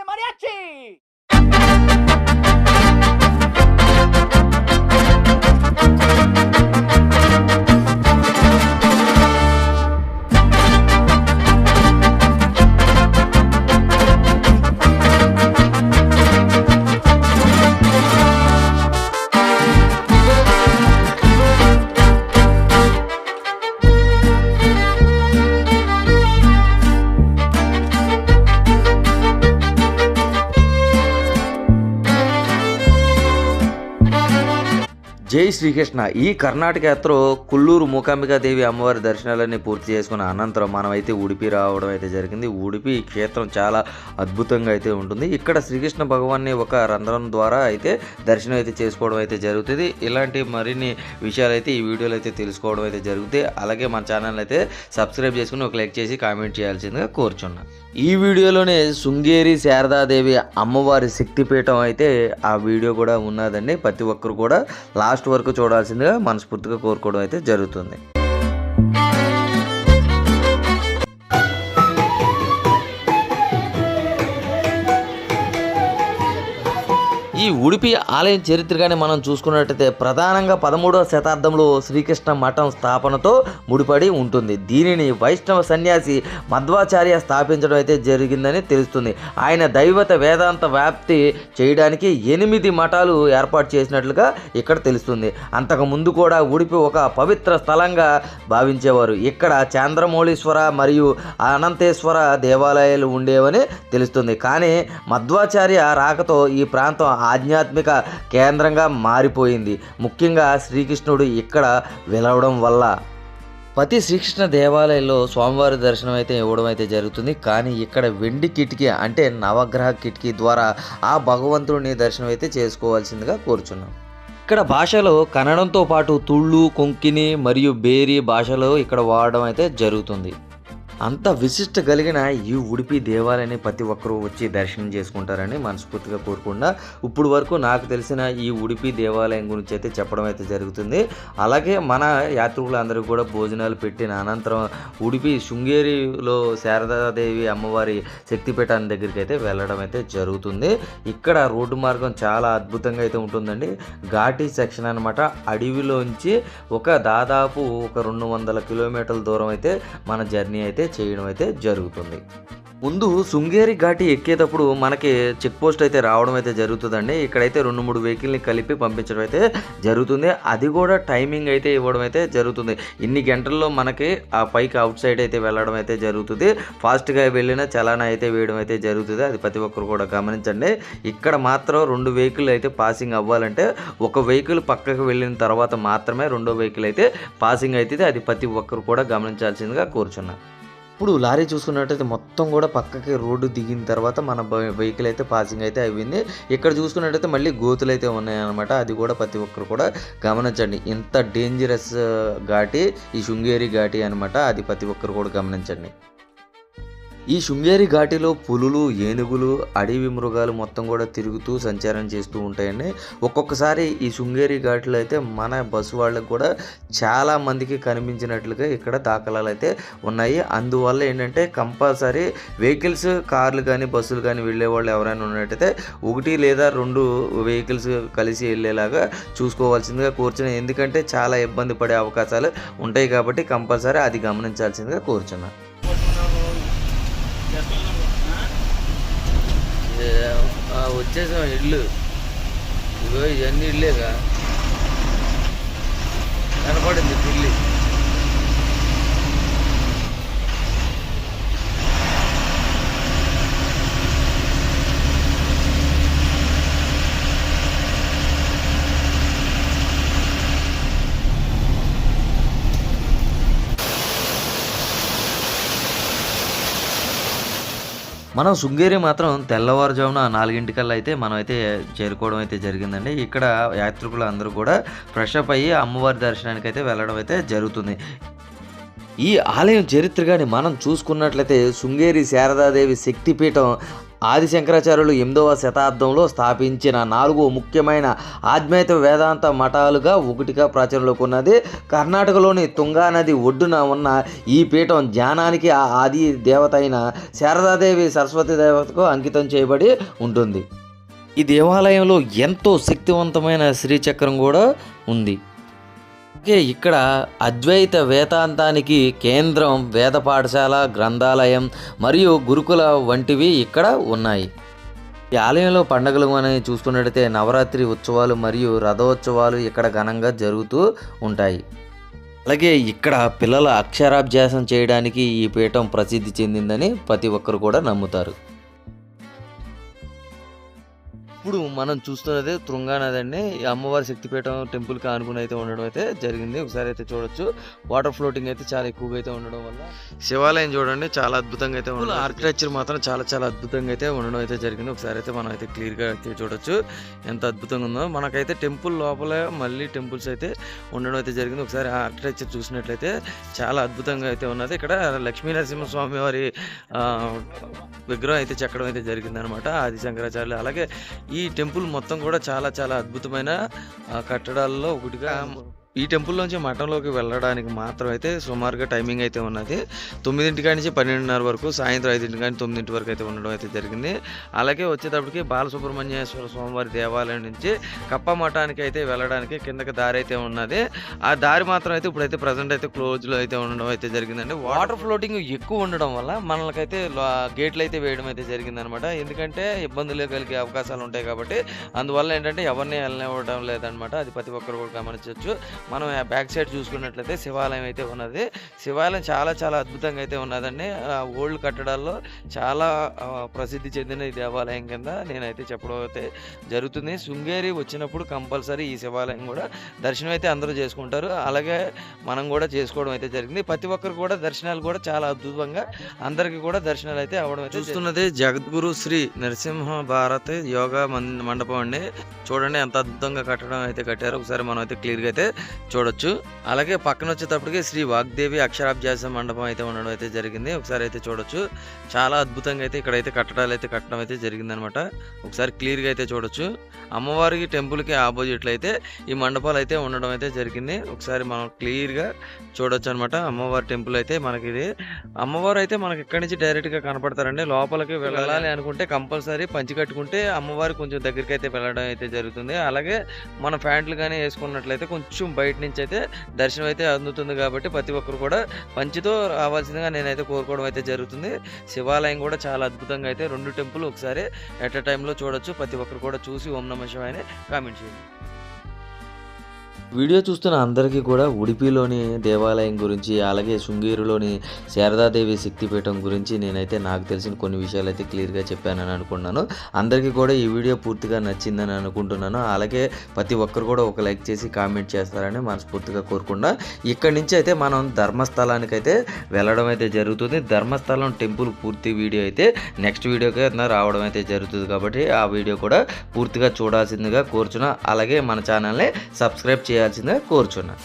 aquele mariachi! Música జై శ్రీకృష్ణ. ఈ కర్ణాటక యాత్ర కుల్లూరు మూకాంబికా దేవి అమ్మవారి దర్శనాలన్నీ పూర్తి చేసుకున్న అనంతరం మనమైతే ఉడిపి రావడం అయితే జరిగింది. ఉడిపి క్షేత్రం చాలా అద్భుతంగా అయితే ఉంటుంది. ఇక్కడ శ్రీకృష్ణ భగవాన్ని ఒక రంధ్రం ద్వారా అయితే దర్శనం అయితే చేసుకోవడం అయితే జరుగుతుంది. ఇలాంటి మరిన్ని విషయాలు అయితే ఈ వీడియోలో అయితే తెలుసుకోవడం అయితే జరుగుతాయి. అలాగే మన ఛానల్ అయితే సబ్స్క్రైబ్ చేసుకుని ఒక లైక్ చేసి కామెంట్ చేయాల్సిందిగా కోరుచున్నాను ఈ వీడియోలోనే శృంగేరి శారదాదేవి అమ్మవారి శక్తిపీఠం అయితే ఆ వీడియో కూడా ఉన్నదండి. ప్రతి ఒక్కరు కూడా లాస్ట్ వరకు చూడాల్సిందిగా మనస్ఫూర్తిగా కోరుకోవడం అయితే జరుగుతుంది. ఉడిపి ఆలయం చరిత్రగానే మనం చూసుకున్నట్టయితే ప్రధానంగా పదమూడవ శతాబ్దంలో శ్రీకృష్ణ మఠం స్థాపనతో ముడిపడి ఉంటుంది. దీనిని వైష్ణవ సన్యాసి మధ్వాచార్య స్థాపించడం అయితే జరిగిందని తెలుస్తుంది. ఆయన దైవత వేదాంత వ్యాప్తి చేయడానికి ఎనిమిది మఠాలు ఏర్పాటు చేసినట్లుగా ఇక్కడ తెలుస్తుంది. అంతకు ముందు కూడా ఉడిపి ఒక పవిత్ర స్థలంగా భావించేవారు. ఇక్కడ చంద్రమౌళీశ్వర మరియు అనంతేశ్వర దేవాలయాలు ఉండేవని తెలుస్తుంది. కానీ మధ్వాచార్య రాకతో ఈ ప్రాంతం ఆధ్యాత్మిక కేంద్రంగా మారిపోయింది. ముఖ్యంగా శ్రీకృష్ణుడు ఇక్కడ వెలవడం వల్ల. ప్రతి శ్రీకృష్ణ దేవాలయంలో స్వామివారి దర్శనం అయితే ఇవ్వడం అయితే జరుగుతుంది. కానీ ఇక్కడ వెండి కిటికీ అంటే నవగ్రహ కిటికీ ద్వారా ఆ భగవంతుడిని దర్శనం అయితే చేసుకోవాల్సిందిగా కోరుచున్నాం. ఇక్కడ భాషలో కన్నడంతో పాటు తుళ్ళు కొంకిని మరియు బేరి భాషలో ఇక్కడ వాడడం అయితే జరుగుతుంది. అంత విశిష్ట కలిగిన ఈ ఉడిపి దేవాలయాన్ని ప్రతి ఒక్కరూ వచ్చి దర్శనం చేసుకుంటారని మనస్ఫూర్తిగా కోరుకుండా ఇప్పుడు వరకు నాకు తెలిసిన ఈ ఉడిపి దేవాలయం గురించి అయితే చెప్పడం అయితే జరుగుతుంది. అలాగే మన యాత్రికులందరూ కూడా భోజనాలు పెట్టిన అనంతరం ఉడిపి శృంగేరిలో శారదాదేవి అమ్మవారి శక్తిపీఠాన్ని దగ్గరికి అయితే వెళ్ళడం అయితే జరుగుతుంది. ఇక్కడ రోడ్డు మార్గం చాలా అద్భుతంగా అయితే ఉంటుందండి. ఘాటి సెక్షన్ అనమాట అడవిలోంచి ఒక దాదాపు ఒక రెండు వందల కిలోమీటర్ల దూరం అయితే మన జర్నీ అయితే చేయడం అయితే జరుగుతుంది. ముందు శృంగేరి ఘాటి ఎక్కేటప్పుడు మనకి చెక్ పోస్ట్ అయితే రావడం అయితే జరుగుతుందండి. ఇక్కడైతే రెండు మూడు వెహికల్ని కలిపి పంపించడం అయితే జరుగుతుంది. అది కూడా టైమింగ్ అయితే ఇవ్వడం అయితే జరుగుతుంది. ఇన్ని గంటల్లో మనకి ఆ పైకి అవుట్ సైడ్ అయితే వెళ్ళడం అయితే జరుగుతుంది. ఫాస్ట్గా వెళ్ళిన చలానా అయితే వేయడం అయితే జరుగుతుంది. అది ప్రతి ఒక్కరు కూడా గమనించండి. ఇక్కడ మాత్రం రెండు వెహికల్ అయితే పాసింగ్ అవ్వాలంటే ఒక వెహికల్ పక్కకు వెళ్ళిన తర్వాత మాత్రమే రెండో వెహికల్ అయితే పాసింగ్ అవుతుంది. అది ప్రతి ఒక్కరు కూడా గమనించాల్సిందిగా కోరుచున్నాను. ఇప్పుడు లారీ చూసుకున్నట్టయితే మొత్తం కూడా పక్కకి రోడ్డు దిగిన తర్వాత మన బ- వెహికల్ అయితే పాసింగ్ అయితే అయిపోయింది. ఇక్కడ చూసుకున్నట్టయితే మళ్ళీ గోతులు అయితే ఉన్నాయన్నమాట. అది కూడా ప్రతి ఒక్కరు కూడా గమనించండి. ఇంత డేంజరస్ ఘాటి ఈ శృంగేరి ఘాటి అనమాట అది ప్రతి ఒక్కరు కూడా గమనించండి. ఈ శృంగేరి ఘాటిలో పులులు ఏనుగులు అడవి మృగాలు మొత్తం కూడా తిరుగుతూ సంచారం చేస్తూ ఉంటాయండి. ఒక్కొక్కసారి ఈ శృంగేరి ఘాటిలో అయితే మన బస్సు వాళ్ళకి కూడా చాలా మందికి కనిపించినట్లుగా ఇక్కడ దాఖలాలు అయితే ఉన్నాయి. అందువల్ల ఏంటంటే కంపల్సరీ వెహికల్స్ కార్లు కానీ బస్సులు కానీ వెళ్ళే వాళ్ళు ఎవరైనా ఉన్నట్టయితే ఒకటి లేదా రెండు వెహికల్స్ కలిసి వెళ్ళేలాగా చూసుకోవాల్సిందిగా కూర్చున్నాను ఎందుకంటే చాలా ఇబ్బంది పడే అవకాశాలు ఉంటాయి కాబట్టి కంపల్సరీ అది గమనించాల్సిందిగా కూర్చున్నాను వచ్చేసాం ఇల్లు ఇగో ఇవన్నీ ఇల్లేగా కనపడింది పిల్లి మనం శృంగేరి మాత్రం తెల్లవారుజామున నాలుగింటికల్లా అయితే మనం అయితే చేరుకోవడం అయితే జరిగిందండి. ఇక్కడ యాత్రికులు అందరూ కూడా ఫ్రెష్ అప్ అయ్యి అమ్మవారి దర్శనానికి అయితే వెళ్ళడం అయితే జరుగుతుంది. ఈ ఆలయం చరిత్రగాని మనం చూసుకున్నట్లయితే శృంగేరి శారదాదేవి శక్తిపీఠం ఆది శంకరాచార్యులు ఎనిమిదవ శతాబ్దంలో స్థాపించిన నాలుగు ముఖ్యమైన ఆధ్యాత్మిక వేదాంత మఠాలుగా ఒకటిగా ప్రాచుర్యంలోకి ఉన్నది కర్ణాటకలోని తుంగా నది ఒడ్డున ఉన్న ఈ పీఠం ధ్యానానికి ఆ ఆది దేవత అయిన శారదాదేవి సరస్వతి దేవతకు అంకితం చేయబడి ఉంటుంది. ఈ దేవాలయంలో ఎంతో శక్తివంతమైన శ్రీచక్రం కూడా ఉంది. ఇక్కడ అద్వైత వేదాంతానికి కేంద్రం వేద పాఠశాల గ్రంథాలయం మరియు గురుకుల వంటివి ఇక్కడ ఉన్నాయి. ఈ ఆలయంలో పండుగలు మనం చూసుకున్నట్టయితే నవరాత్రి ఉత్సవాలు మరియు రథోత్సవాలు ఇక్కడ ఘనంగా జరుగుతూ ఉంటాయి. అలాగే ఇక్కడ పిల్లల అక్షరాభ్యాసం చేయడానికి ఈ పీఠం ప్రసిద్ధి చెందిందని ప్రతి ఒక్కరు కూడా నమ్ముతారు. ఇప్పుడు మనం చూస్తున్నదే తుంగానది అండి ఈ అమ్మవారి శక్తిపీఠం టెంపుల్కి ఆనుకుని అయితే ఉండడం అయితే జరిగింది. ఒకసారి అయితే చూడొచ్చు. వాటర్ ఫ్లోటింగ్ అయితే చాలా ఎక్కువగా అయితే ఉండడం వల్ల శివాలయం చూడండి చాలా అద్భుతంగా అయితే ఉండడం. ఆర్కిటెక్చర్ మాత్రం చాలా చాలా అద్భుతంగా అయితే ఉండడం అయితే జరిగింది. ఒకసారి అయితే మనం అయితే క్లియర్గా అయితే చూడొచ్చు. ఎంత అద్భుతంగా ఉందో. మనకైతే టెంపుల్ లోపల మళ్ళీ టెంపుల్స్ అయితే ఉండడం అయితే జరిగింది. ఒకసారి ఆర్కిటెక్చర్ చూసినట్లయితే చాలా అద్భుతంగా అయితే ఉన్నది. ఇక్కడ లక్ష్మీ నరసింహస్వామి వారి విగ్రహం అయితే చెక్కడం అయితే జరిగింది అనమాట ఆది శంకరాచార్యులు. అలాగే ఈ టెంపుల్ మొత్తం కూడా చాలా చాలా అద్భుతమైన ఆ, కట్టడాల్లో ఒకటిగా ఈ టెంపుల్ నుంచి మఠంలోకి వెళ్ళడానికి మాత్రం అయితే సుమారుగా టైమింగ్ అయితే ఉన్నది. తొమ్మిదింటి నుంచి పన్నెండున్నర వరకు సాయంత్రం ఐదింటి కానీ తొమ్మిదింటి వరకు అయితే ఉండడం అయితే జరిగింది. అలాగే వచ్చేటప్పటికి బాలసుబ్రహ్మణ్యేశ్వర స్వామివారి దేవాలయం నుంచి కప్ప మఠానికి అయితే వెళ్ళడానికి కిందకి దారి అయితే ఉన్నది. ఆ దారి మాత్రం అయితే ఇప్పుడైతే ప్రజెంట్ అయితే క్లోజ్లో అయితే ఉండడం అయితే జరిగిందండి. వాటర్ ఫ్లోటింగ్ ఎక్కువ ఉండడం వల్ల మనకైతే గేట్లు అయితే వేయడం అయితే జరిగిందనమాట ఎందుకంటే ఇబ్బందులు కలిగే అవకాశాలు ఉంటాయి కాబట్టి అందువల్ల ఏంటంటే ఎవరిని వెళ్ళనివ్వడం లేదనమాట అది ప్రతి ఒక్కరు కూడా గమనించవచ్చు. మనం బ్యాక్ సైడ్ చూసుకున్నట్లయితే శివాలయం అయితే ఉన్నది. శివాలయం చాలా చాలా అద్భుతంగా అయితే ఉన్నదండి. ఓల్డ్ కట్టడాల్లో చాలా ప్రసిద్ధి చెందిన ఈ దేవాలయం కింద నేనైతే చెప్పడం అయితే జరుగుతుంది. శృంగేరి వచ్చినప్పుడు కంపల్సరీ ఈ శివాలయం కూడా దర్శనం అయితే అందరూ చేసుకుంటారు. అలాగే మనం కూడా చేసుకోవడం అయితే జరిగింది. ప్రతి ఒక్కరు కూడా దర్శనాలు కూడా చాలా అద్భుతంగా అందరికీ కూడా దర్శనాలు అయితే అవడం చూస్తున్నది జగద్గురు శ్రీ నరసింహ భారత్ యోగా మం- మండపం అండి. చూడండి ఎంత అద్భుతంగా కట్టడం అయితే కట్టారు. ఒకసారి మనం అయితే క్లియర్గా అయితే చూడొచ్చు. అలాగే పక్కన వచ్చేటప్పటికి శ్రీ వాగ్దేవి అక్షరాభ్యాస మండపం అయితే ఉండడం అయితే జరిగింది. ఒకసారి అయితే చూడొచ్చు. చాలా అద్భుతంగా అయితే ఇక్కడైతే కట్టడాలు అయితే కట్టడం అయితే జరిగింది అనమాట ఒకసారి క్లియర్గా అయితే చూడొచ్చు. అమ్మవారికి టెంపుల్కి ఆపోజిట్లు అయితే ఈ మండపాలు అయితే ఉండడం అయితే జరిగింది. ఒకసారి మనం క్లియర్ క్లియర్గా చూడొచ్చు అనమాట అమ్మవారి టెంపుల్ అయితే మనకి ఇది అమ్మవారు అయితే మనకి ఇక్కడి నుంచి డైరెక్ట్గా కనపడతారండి. లోపలికి వెళ్ళాలి అనుకుంటే కంపల్సరీ పంచి కట్టుకుంటే అమ్మవారి కొంచెం దగ్గరికి అయితే వెళ్ళడం అయితే జరుగుతుంది. అలాగే మన ప్యాంట్లు కానీ వేసుకున్నట్లయితే కొంచెం బయట నుంచి అయితే దర్శనం అయితే అందుతుంది కాబట్టి ప్రతి ఒక్కరు కూడా పంచితో రావాల్సిందిగా నేనైతే కోరుకోవడం అయితే జరుగుతుంది. శివాలయం కూడా చాలా అద్భుతంగా అయితే రెండు టెంపుల్ ఒకసారి ఎట్ ఎ టైంలో చూడొచ్చు. ప్రతి ఒక్కరు కూడా చూసి ఓం నమ శివాయని కామెంట్ చేయండి. వీడియో చూస్తున్న అందరికీ కూడా ఉడిపిలోని దేవాలయం గురించి అలాగే శృంగేరిలోని శారదాదేవి శక్తిపీఠం గురించి నేనైతే నాకు తెలిసిన కొన్ని విషయాలు అయితే క్లియర్గా చెప్పానని అనుకున్నాను. అందరికీ కూడా ఈ వీడియో పూర్తిగా నచ్చిందని అనుకుంటున్నాను. అలాగే ప్రతి ఒక్కరు కూడా ఒక లైక్ చేసి కామెంట్ చేస్తారని మనస్ఫూర్తిగా కోరుకున్నా. ఇక్కడి నుంచి అయితే మనం ధర్మస్థలానికి అయితే వెళ్ళడం అయితే జరుగుతుంది. ధర్మస్థలం టెంపుల్ పూర్తి వీడియో అయితే నెక్స్ట్ వీడియోకి రావడం అయితే జరుగుతుంది కాబట్టి ఆ వీడియో కూడా పూర్తిగా చూడాల్సిందిగా కోరుచున్నా. అలాగే మన ఛానల్ని సబ్స్క్రైబ్ చేయాల్సిందిగా కోరుచున్నా